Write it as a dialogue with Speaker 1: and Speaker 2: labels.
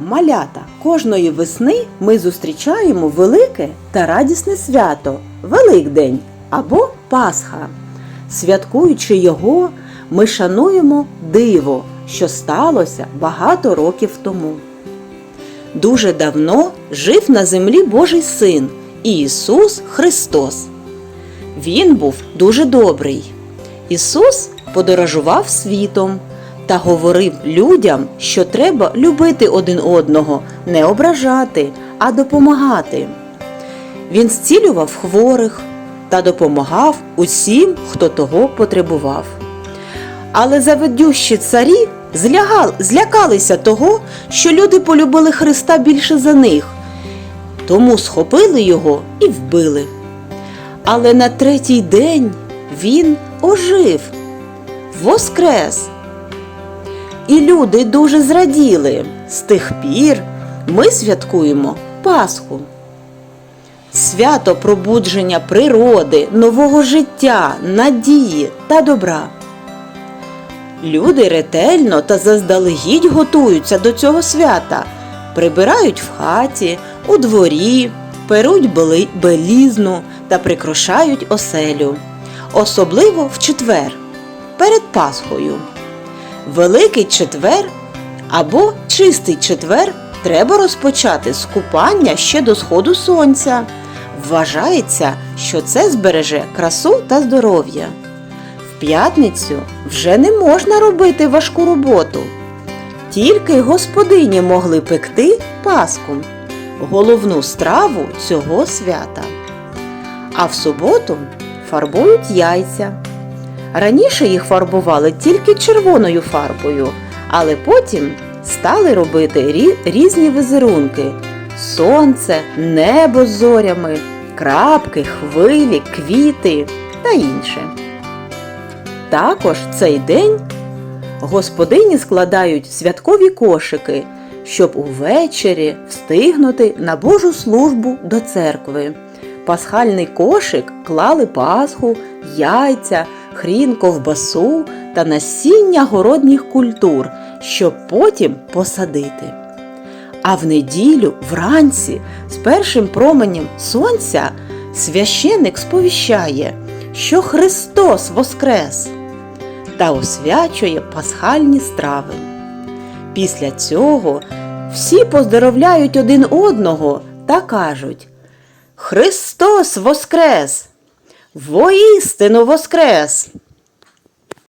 Speaker 1: Малята, кожної весни ми зустрічаємо велике та радісне свято Великдень або Пасха. Святкуючи його, ми шануємо диво, що сталося багато років тому. Дуже давно жив на землі Божий син Ісус Христос. Він був дуже добрий. Ісус подорожував світом та говорив людям, що треба любити один одного, не ображати, а допомагати. Він зцілював хворих та допомагав усім, хто того потребував. Але заведющі царі злякалися того, що люди полюбили Христа більше за них, тому схопили його і вбили. Але на третій день він ожив, воскрес. І люди дуже зраділи. З тих пір ми святкуємо Пасху. Свято пробудження природи, нового життя, надії та добра. Люди ретельно та заздалегідь готуються до цього свята, прибирають в хаті, у дворі, перуть белізну та прикрашають оселю, особливо в четвер, перед Пасхою. Великий четвер або чистий четвер треба розпочати з купання ще до сходу сонця. Вважається, що це збереже красу та здоров'я. В п'ятницю вже не можна робити важку роботу. Тільки господині могли пекти паску, головну страву цього свята. А в суботу фарбують яйця. Раніше їх фарбували тільки червоною фарбою, але потім стали робити рі- різні візерунки: сонце, небо з зорями, крапки, хвилі, квіти та інше. Також цей день господині складають святкові кошики, щоб увечері встигнути на Божу службу до церкви. Пасхальний кошик клали пасху, яйця, хрін, ковбасу та насіння городніх культур, щоб потім посадити. А в неділю вранці з першим променем сонця священик сповіщає, що Христос воскрес та освячує пасхальні страви. Після цього всі поздоровляють один одного та кажуть Христос воскрес! Воістину воскрес!